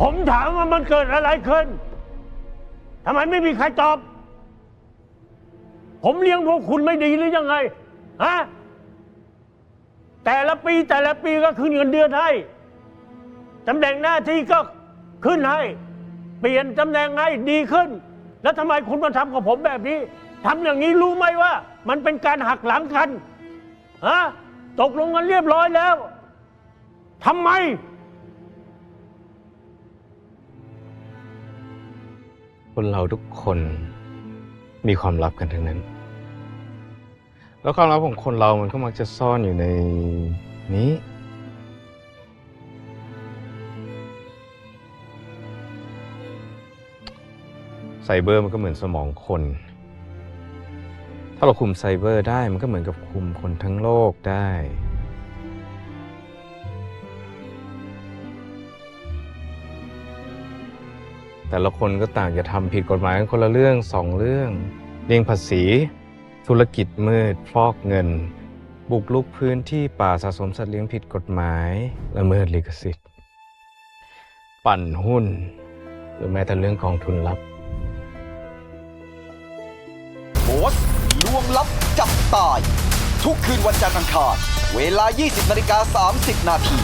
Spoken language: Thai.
ผมถามว่ามันเกิดอะไรขึ้น ทำไมไม่มีใครตอบ ผมเลี้ยงพวกคุณไม่ดีหรือยังไง ฮะ แต่ละปีแต่ละปีก็ขึ้นเงินเดือนให้ตำแหน่งหน้าที่ก็ขึ้นให้ เปลี่ยนตำแหน่งให้ดีขึ้น แล้วทำไมคุณมาทำกับผมแบบนี้ทำอย่างนี้รู้ไหมว่า มันเป็นการหักหลังกัน ฮะ ตกลงกันเรียบร้อยแล้วทำไม คนเราทุกคนมีความลับกันทั้งนั้น แล้วความลับของคนเรามันก็มักจะซ่อนอยู่ในนี้ ไซเบอร์มันก็เหมือนสมองคน ถ้าเราคุมไซเบอร์ได้มันก็เหมือนกับคุมคนทั้งโลกได้ แต่ละคนก็ต่างจะทำผิดกฎหมายกันคนละเรื่องสองเรื่องเลี่ยงภาษี ธุรกิจมืดฟอกเงิน บุกลุกพื้นที่ป่าสะสมสัตว์เลี้ยงผิดกฎหมายละเมิดลิขสิทธิ์ ปั่นหุ้น หรือแม้แต่เรื่องกองทุนลับโพสต์ลวงลับจับตาย ทุกคืนวันจันทร์อังคาร เวลา 20นาฬิกา30 นาที